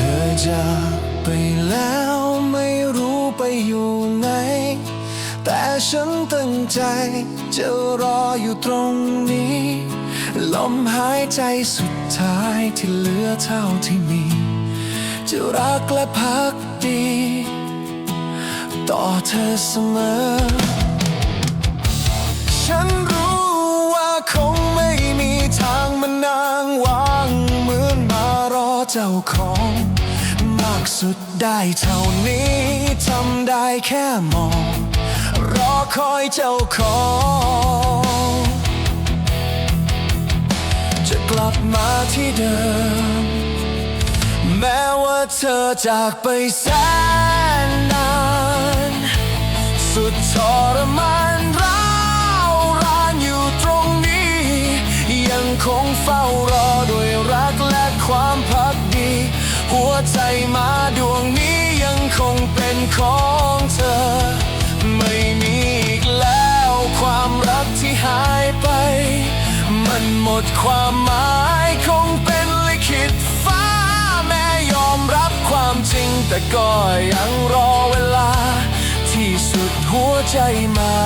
ธอจากไปแล้วไม่รู้ไปอยู่ไหน แต่ฉันตั้งใจจะรออยู่ตรงนี้ ลมหายใจสุดท้ายที่เหลือเท่าที่มี จะรักและพักดี ต่อเธอเสมอ สุดได้เท่านี้ทำได้แค่มอง รอคอยเจ้าของ จะกลับมาที่เดิม แม้ว่าเธอจากไปแสนนาน สุดทรมาน หัวใจมาดวงนี้ยังคงเป็นของเธอ ไม่มีอีกแล้วความรักที่หายไป มันหมดความหมายคงเป็นลิขิตฟ้าแม้ยอมรับความจริง แต่ก็ยังรอเวลา ที่สุดหัวใจมา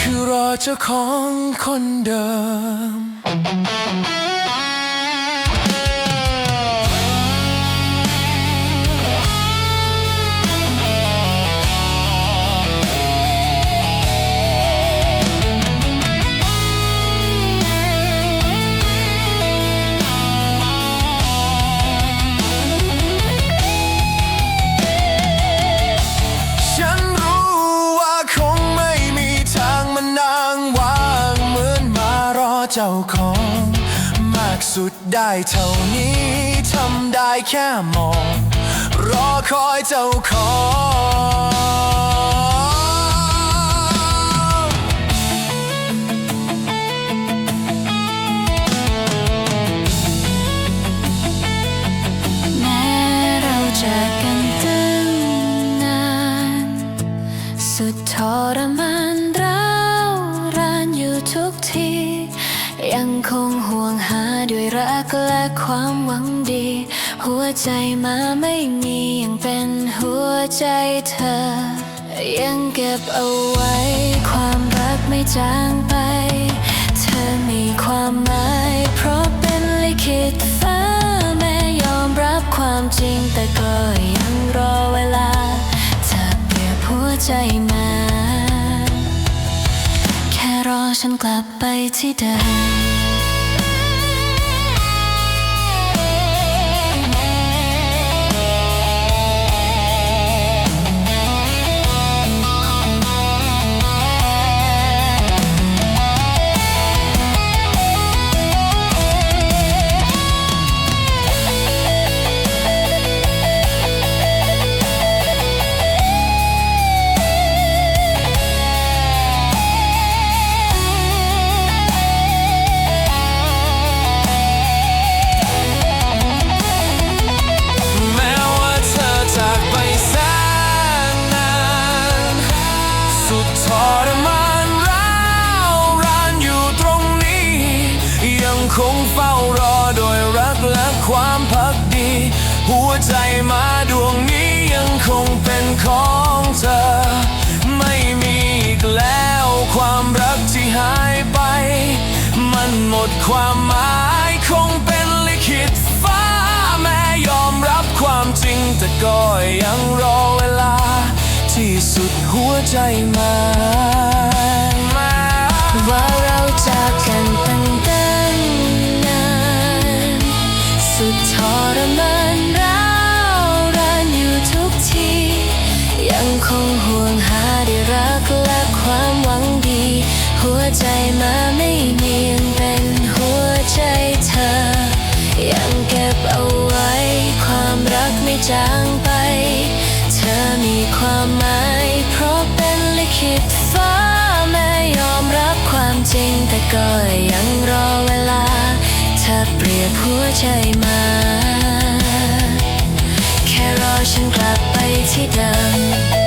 คือรอเจ้าของคนเดิม เจ้าของ มากสุดได้เท่านี้ทำได้แค่มอง รอคอยเจ้าของ คงห่วงหาด้วยรักและความหวังดี หัวใจมาไม่มียังเป็นหัวใจเธอ ยังเก็บเอาไว้ ความรักไม่จางไป เธอมีความหมาย เพราะเป็นลิขิตฟ้าแม้ยอมรับความจริงแต่ก็ยังรอเวลาเธอเปรียบหัวใจมาแค่รอฉันกลับไปที่เดิม คงเฝ้ารอโดยรักและความพักดี หัวใจมาดวงนี้ยังคงเป็นของเธอ ไม่มีอีกแล้วความรักที่หายไป มันหมดความหมายคงเป็นลิขิตฟ้าแม้ยอมรับความจริงแต่ก็ยังรอเวลา ที่สุดหัวใจมามา ความหวังดี หัวใจมาไม่มียังเป็นหัวใจเธอ ยังเก็บเอาไว้ ความรักไม่จางไป เธอมีความหมาย เพราะเป็นลิขิตฟ้าแม้ยอมรับความจริงแต่ก็ยังรอเวลา เธอเปรียบหัวใจมา แค่รอฉันกลับไปที่เดิม